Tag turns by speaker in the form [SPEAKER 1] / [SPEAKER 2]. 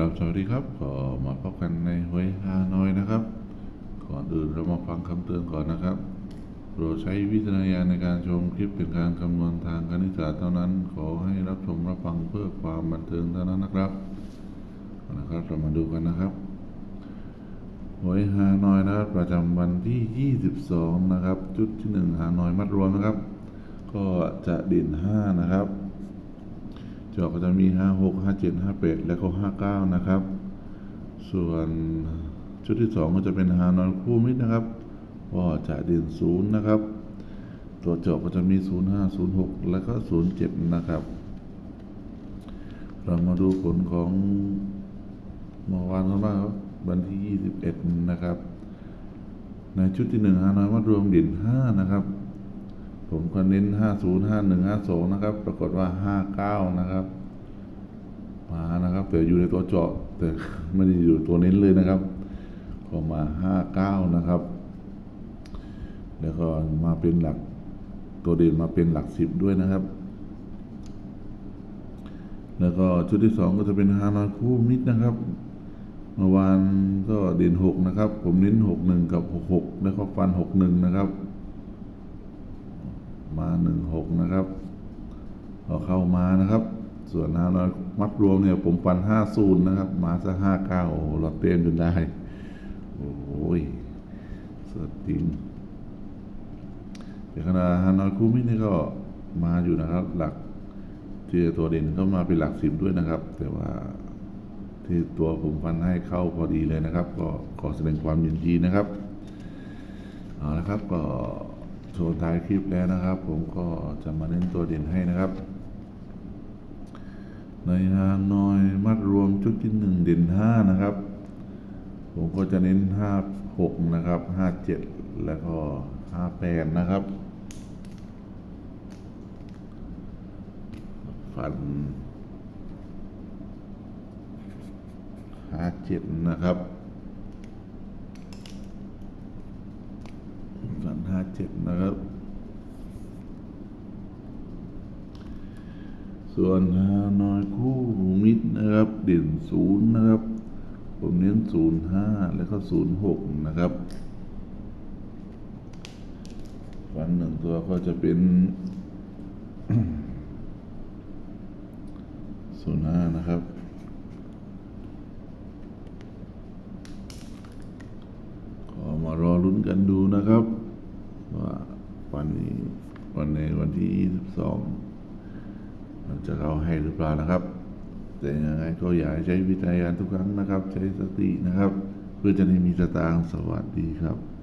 [SPEAKER 1] ครับสวัสดีครับก็มาพบกันในหวยฮานอยนะครับ ก่อนอื่นเรามาฟังคำเตือนก่อนนะครับโปรดใช้วิจารณญาณในการชมคลิปเป็นการคำนวณทางคณิตศาสตร์เท่านั้น ขอให้รับชมรับฟังเพื่อความบันเทิงเท่านั้นนะครับนะครับเรามาดูกันนะครับหวยฮานอยนะครับประจำวันที่ 22 นะครับ จุดที่ 1 ฮานอยมัดรวมนะครับ ก็จะเด่น 5 นะครับ จอก็จะมี5 6 5 7 5 8แล้วก็59นะครับ ส่วนชุดที่2ก็จะเป็นฮานอยคู่มิตรนะครับก็จะเด่น0นะครับ ตัวจาะก็จะมี0 5 0 6แล้วก็0 7นะครับ เรามาดูผลของเมื่อวานกันบ้างครับวันที่21นะครับ ในชุดที่1ฮานอยวัดรวมเด่น5นะครับ ผมก็เน้น50 51 52นะครับ ปรากฏว่า59นะครับ มานะครับ แต่อยู่ในตัวเจาะแต่ไม่ได้อยู่ตัวเน้นเลยนะครับ ก็มา59นะครับ แล้วก็มาเป็นหลักตัวเด่นมาเป็นหลัก10ด้วยนะครับ แล้วก็ชุดที่2ก็จะเป็นฮานอยคู่มิดนะครับเมื่อวานก็เด่น6นะครับ ผมเน้น61กับ66แล้วก็ฟัน61นะครับ มาหนึ่งหกนะครับพอเข้ามานะครับ ส่วนฮานอยมัดรวมเนี่ยผมปันห้าศูนย์นะครับ มาซะห้าเก้าโอ้เราเต้นจนได้ โอ้โหยสุดจริงแต่ขณะฮานอยคูมินี่ก็มาอยู่นะครับ หลักที่ตัวเด่นก็มาเป็นหลักสิบด้วยนะครับ แต่ว่าที่ตัวผมฟันให้เข้าพอดีเลยนะครับ ก็ขอแสดงความยินดีนะครับเอาละครับก็ โชว์ท้ายคลิปแล้วนะครับ ผมก็จะมาเน้นตัวเด่นให้นะครับ ในฮานอยมัดรวมชุดที่หนึ่งเด่นห้านะครับ ผมก็จะเน้นห้าหกนะครับห้าเจ็ดแล้วก็ห้าแปดนะครับฟันห้าเจ็ดนะครับ สันห้า เจ็ดนะครับ ส่วนฮานอยคู่มิตรนะครับ เด่นศูนย์นะครับ ผมเน้นศูนย์ห้าแล้วก็ศูนย์หกนะครับฟันหนึ่งตัวก็จะเป็นศูนย์ห้านะครับก็มารอลุ้นกันดูนะครับ นนี้ วันในวันที่ 22 มันจะเข้าให้หรือเปล่านะครับ แต่ยังไงก็อยากใช้วิจัยารทุกครั้งนะครับ ใช้สตินะครับ เพื่อจะได้มีสตางค์สวัสดีครับ